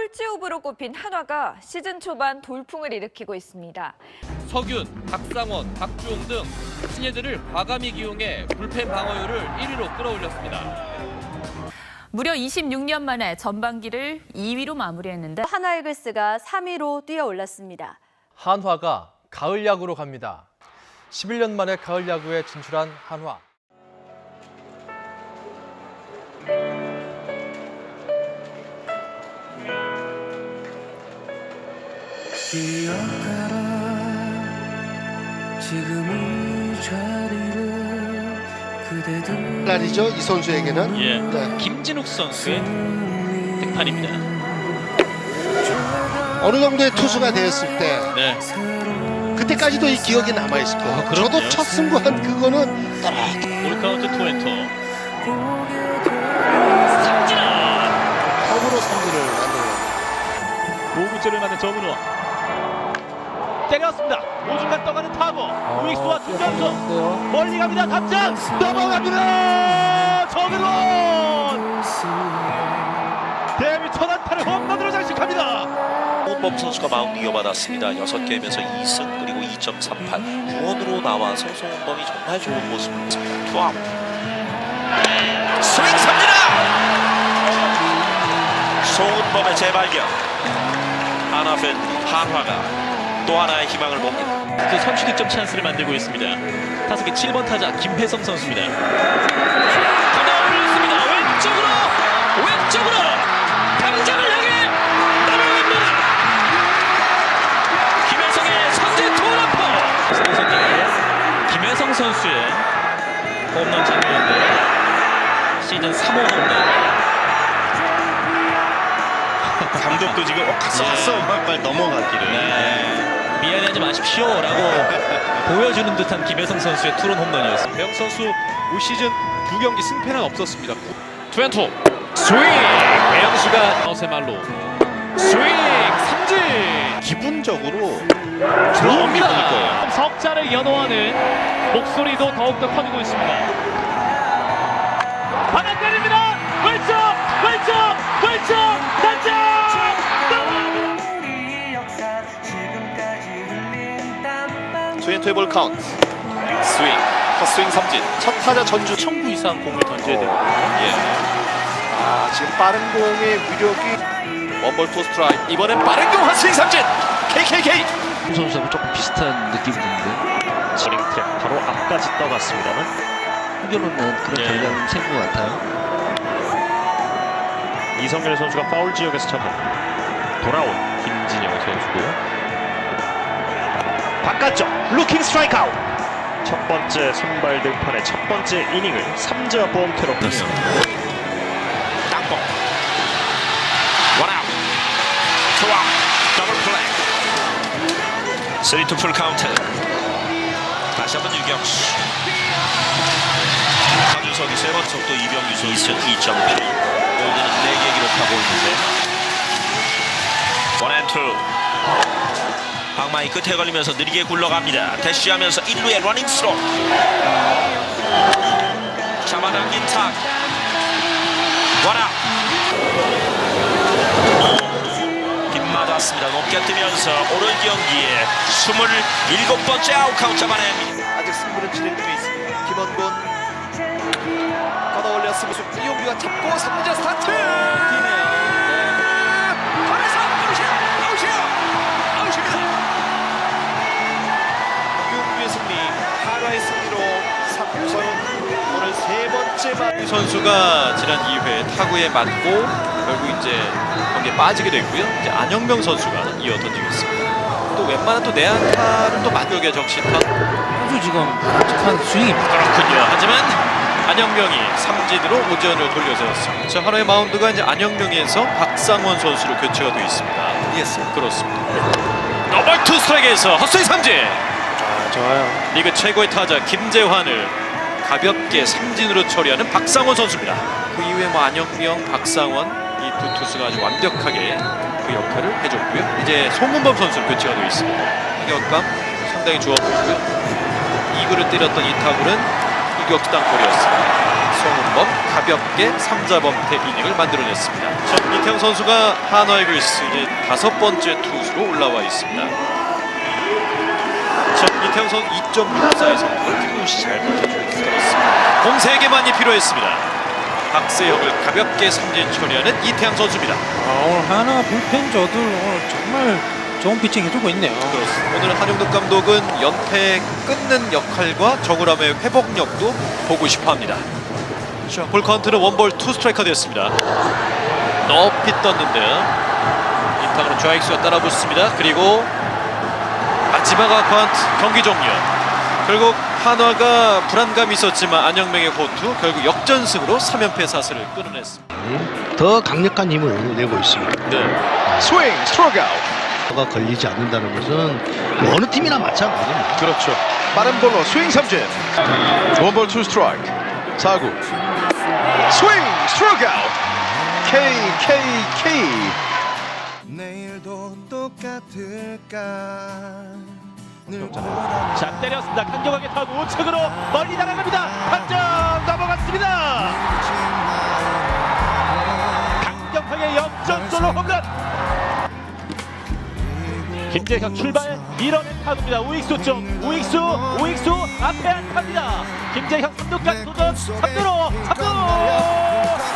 꼴찌오브로 꼽힌 한화가 시즌 초반 돌풍을 일으키고 있습니다. 석윤, 박상원, 박주홍 등 신예들을 과감히 기용해 불펜 방어율을 1위로 끌어올렸습니다. 무려 26년 만에 전반기를 2위로 마무리했는데 한화 이글스가 3위로 뛰어올랐습니다. 한화가 가을 야구로 갑니다. 11년 만에 가을 야구에 진출한 한화. 날이죠 이 선수에게는 예, 네. 김진욱 선수의 득판입니다. 어느 정도의 투수가 되었을 때 네, 그때까지도 이 기억이 남아 있을 거예요. 아. 저도 첫 승부한 그거는 올 카운트 투앤투. 처음으로 승부를 만들어요. 5구째를 맞는 정은호. 때렸습니다. 오중간 떠가는 타고 우익수와 중전수 멀리 갑니다. 담장 넘어갑니다. 정은호 데뷔 첫 안타를 홈런으로 장식합니다. 홍범 선수가 마운드 이어받았습니다. 6개면서 2승 그리고 2.38 구원으로 나와서 송은범이 정말 좋은 모습입니다. 투아웃 스윙 삽니다. 송은범의 재발견 하나 팬 한화가 또 하나의 희망을 봅니다. 그 선취 득점 찬스를 만들고 있습니다. 타석의 7번 타자 김혜성 선수입니다. 하나 올렸습니다. 왼쪽으로 왼쪽으로 당장을 향해 날아갑니다. 김혜성의 선제 투런포. 선수님의 김혜성 선수의 홈런 장면인데 시즌 3호 홈런. 감독도 지금 어 갔어 갔어 말 넘어가기를. 네. 미안해하지 마십시오라고 보여주는 듯한 김혜성 선수의 투런 홈런이었습니다. 배영 선수 올 시즌 두 경기 승패는 없었습니다. 투앤투. 스윙! 배영수가 어세말로. 스윙! 삼진! 기분적으로 좋은 기분일 거예요. 석자를 연호하는 목소리도 더욱더 커지고 있습니다. 바람 때립니다. 왼쪽! 왼쪽! 왼쪽! 단장 투앤투의 볼 카운트. 스윙. 헛스윙 삼진. 첫 타자 전주. 청구 이상 공을 던져야 되거든요. 예. 아 지금 빠른 공의 위력이 원볼 투 스트라이크. 이번엔 빠른 공 헛스윙 삼진. KKK 선수하고 조금 비슷한 느낌이 드는데. 스윙 트랙 바로 앞까지 떠갔습니다만. 숨겨놓는 그런 예. 전략은 생긴 것 같아요. 이성열 선수가 파울 지역에서 잡은 돌아온 김진영 선수고요. 바깥쪽 루킹 스트라이크 아웃. 첫 번째 선발 등판의 첫 번째 이닝을 3자 범퇴로 끝냈습니다. 땅볼. 원아웃. 투아웃. 더블 플레이. 3투 풀 카운트. 다시 한번 유격수. 강유석이 세 번째 또 이병규 선수. 2승 2.8 골드는 4개 기록하고 있는데. 원앤투 방망이 끝에 걸리면서 느리게 굴러갑니다 대쉬하면서 1루에 러닝 스로 잡아당긴 탁 원아웃 빗 맞았습니다. 높게 뜨면서 오늘 경기에 27번째 아웃 카운트 잡아냅니다. 아직 승부는 진행 중에 있습니다. 김원곤 걷어 올렸습니다. 이용규가 잡고 3자 스타트! 세 번째 만 선수가 지난 2회 타구에 맞고 결국 이제 경기에 빠지게 됐고요. 이제 안영명 선수가 이어 던지겠습니다. 또 웬만한 또 내안타를 또 만격에 적시타 아주 지금 독특한 스윙이 그렇군요. 하지만 안영명이 삼진으로 오전을 돌려세웠습니다. 자, 하나의 마운드가 이제 안영명에서 박상원 선수로 교체가 되어 있습니다. 예스. 그렇습니다. 더블 투 스트라이크에서 헛스윙 삼진. 좋아요. 리그 최고의 타자 김재환을 가볍게 삼진으로 처리하는 박상원 선수입니다. 그 이후에 뭐 안영명, 박상원 이 두 투수가 아주 완벽하게 그 역할을 해줬고요. 이제 송문범 선수 교체가 되어 있습니다. 타격감 상당히 좋아 보이고요. 2구를 때렸던 이 타구는 유격수 땅볼이었습니다. 송은범 가볍게 3자 범퇴 이닝을 만들어냈습니다. 자, 이태영 선수가 한화이글스 이제 다섯 번째 투수로 올라와 있습니다. 2.64의 성공을 김문시 잘 버텨주고 있습니다. 공 3개만이 필요했습니다. 박세혁을 가볍게 삼진 처리하는 이태양 선수입니다. 아, 오늘 하나 불펜저들 오늘 정말 좋은 피칭 해주고 있네요. 그렇습니다. 오늘 한용덕 감독은 연패 끊는 역할과 정우람의 회복력도 보고 싶어합니다. 자, 볼 카운트는 원볼 투 스트라이커 됐습니다. 높이 떴는데요. 인타으로 좌익수가 따라붙습니다. 그리고 마지막 아카운트 경기 종료. 결국 한화가 불안감이 있었지만 안영명의 호투 결국 역전승으로 3연패 사슬을 끊어냈습니다. 더 강력한 힘을 내고 있습니다. 네. 스윙, 스트로크 아웃. 가 걸리지 않는다는 것은 어느 팀이나 마찬가지입니다. 그렇죠. 빠른 볼로 스윙 삼진. 원볼 투 스트라이크. 4구. 스윙 스트라이크 아웃. K K K. 내일도 똑같을까? 자 때렸습니다. 강경하게 타고 우측으로 멀리 날아갑니다. 판정 넘어갔습니다. 강경하게 역전솔로 홈런. 김재형 출발 밀어낸 타구입니다. 우익수 쪽 우익수 우익수 앞에 안타입니다. 김재형 3루까지 도전 3루로 3루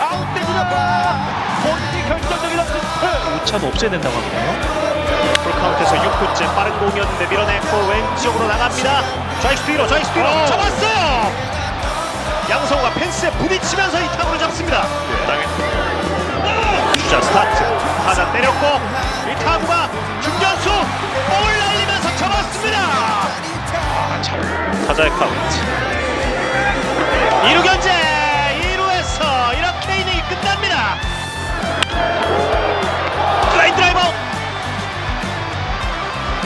아웃됩니다. 본인이 결정적인 어시스트 우차도 없애야 된다고 하거든요. 풀카운트에서 6구째 빠른 공이었는데 밀어냈고 왼쪽으로 나갑니다. 좌익수 뒤로 좌익수 뒤로 잡았어요. 양성우가 펜스에 부딪히면서 이 타구를 잡습니다. 땅에 주자 스타트 타자 때렸고 이 타구가 중견수 볼 날리면서 잡았습니다. 아, 참. 타자의 카운트 2루 견제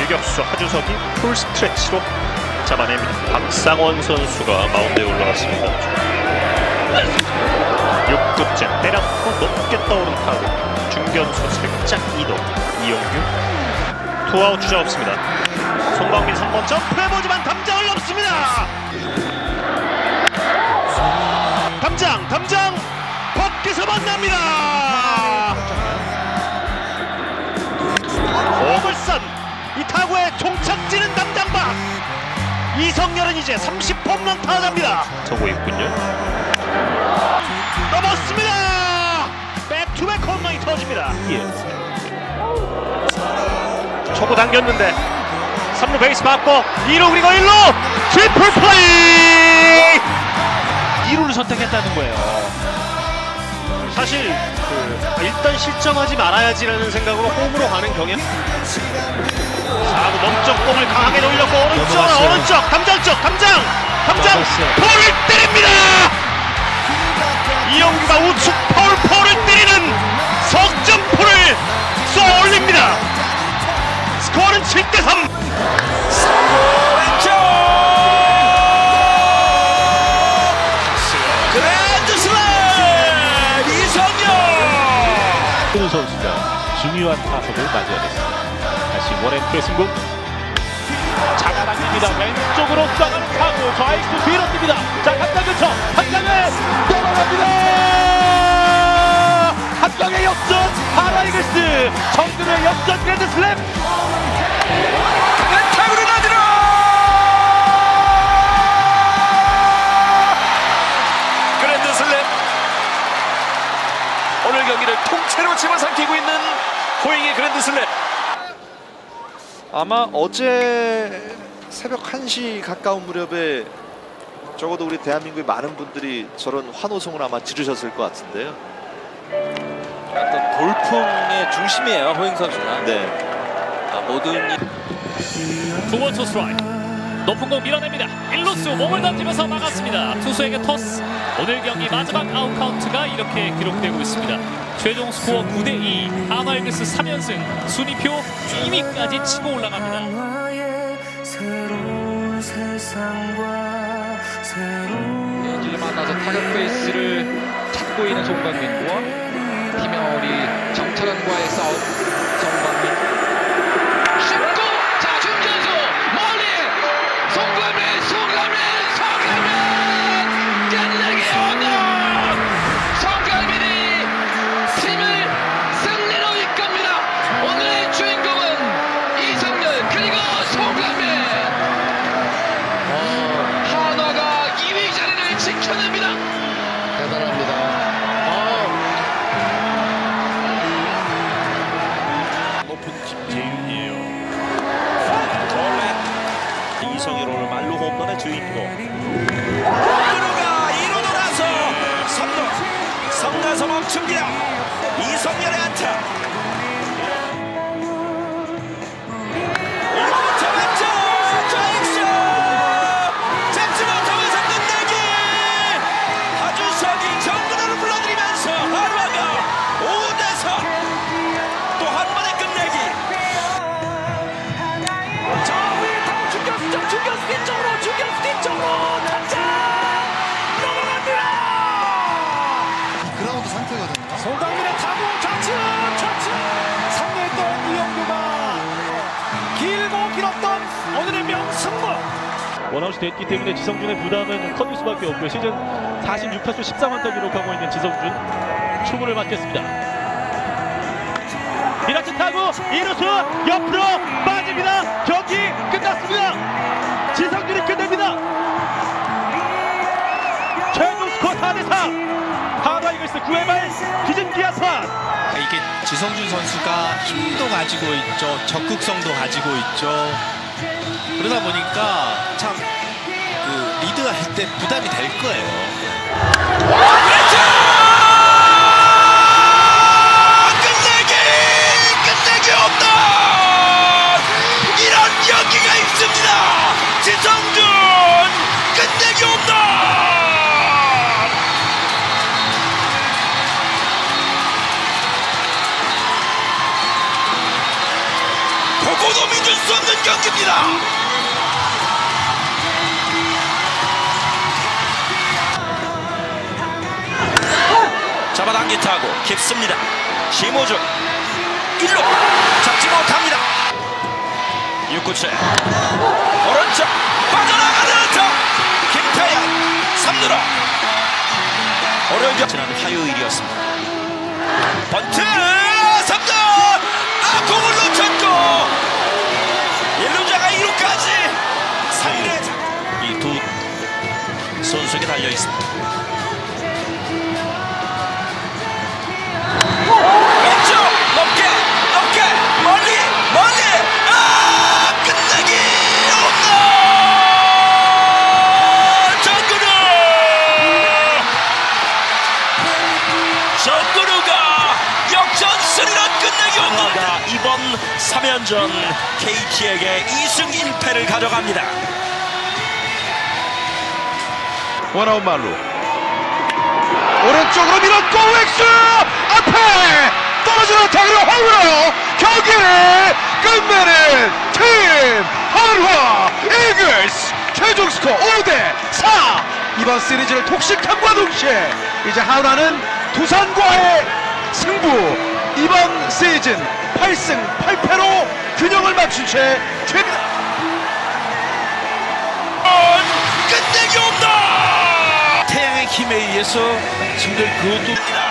유격수 하주석이 풀 스트레치로 잡아냅니다. 박상원 선수가 마운드에 올라갔습니다. 6구째 때렸고 높게 떠오른 타구 중견수 살짝 이동 이용규 투아웃 주자 없습니다. 송광민 3번 점프해보지만 담장을 넘습니다. 담장 담장 밖에서 만납니다. 이성열은 이제 30홈런 타자입니다. 서고 있군요. 넘었습니다. 백투백 홈런이 터집니다. 예. 초구 당겼는데 3루 베이스 맞고 2루 그리고 1루 트리플 플레이 2루를 선택했다는 거예요. 사실 그 일단 실점하지 말아야지라는 생각으로 홈으로 가는 경향. 4구 멈쪽 공을 강하게 돌렸고 오른쪽 오른쪽 담장 쪽 담장 담장 볼을 때립니다. 이영규가 우측 파울 포를 때리는 석점포를 쏘아 올립니다. 스코어는 7대 3. 그랜드 슬램 이성열. 큰 선수가 중요한 타석을 맞이하겠습니다. 원앤투의 승부. 잡아당깁니다. 왼쪽으로 쏴가는 타구 좌익수 뒤로 뜁니다. 자 한강 근처 한강을 넘어갑니다. 한강의 역전 하나이글스 정글의 역전 그랜드슬램 그랜드슬램 오늘 경기를 통째로 집어삼키고 있는 호잉의 그랜드슬램 아마 어제 새벽 1시 가까운 무렵에 적어도 우리 대한민국의 많은 분들이 저런 환호성을 아마 지르셨을 것 같은데요. 어떤 돌풍의 중심이에요 호잉 선수가. 네. 아, 모든 두 번째 스트라이크 높은 공 밀어냅니다 1루수 몸을 던지면서 막았습니다 투수에게 토스 오늘 경기 마지막 아웃 카운트가 이렇게 기록되고 있습니다 최종 스코어 9대2 하나이글스 3연승 순위표 2위까지 치고 올라갑니다. 이제 만나서 타격 페이스를 찾고 있는 송광민과 김영월이 정철현과의 싸움. took it out. 아웃이 됐기 때문에 지성준의 부담은 커질 수밖에 없고요. 시즌 46타수 13안타 기록하고 있는 지성준 초구를 맞겠습니다. 미라트 타고 이루수 옆으로 빠집니다. 경기 끝났습니다. 지성준이 끝냅니다. 최종 스코어 4대3 하나 이글스 9회 말 뒤집기 한판 이게 지성준 선수가 힘도 가지고 있죠. 적극성도 가지고 있죠. 그러다 보니까 참그 리드할 때 부담이 될 거예요. 잡아당기 타고 깊습니다. 심호준 1루 잡지 못합니다. 6구째 오른쪽 빠져나가는 저 김태현 3루로 오른쪽 지난 화요일이었습니다. 번트 3루 아 공을 놓쳤고 1루자가 2루까지 3대 이두 선수에게 달려 있습니다. 1년 전 KT에게 2승 1패를 가져갑니다. 원아웃 말로 오른쪽으로 밀었고 웩스! 앞에! 떨어지는 타구를 허물어 경기를 끝내는 팀! 한화 이글스! 최종 스코어 5대 4 이번 시리즈를 독식함과 동시에 이제 한화는 두산과의 승부! 이번 시즌 8승 8패로 균형을 맞춘 채 최... 끝내기 없다! 태양의 힘에 의해서 승리를 거둡니다.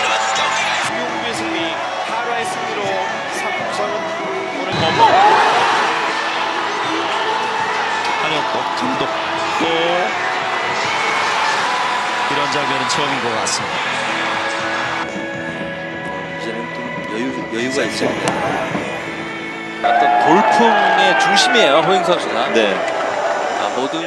이런 승리, 하루의 승리로 3부선은 오늘 한영덕 감독도 이런 장면은 처음인 것 같습니다. 여유, 여유가 있습니다. 어떤 돌풍의 중심이에요, 호잉 선수가. 네. 아, 모든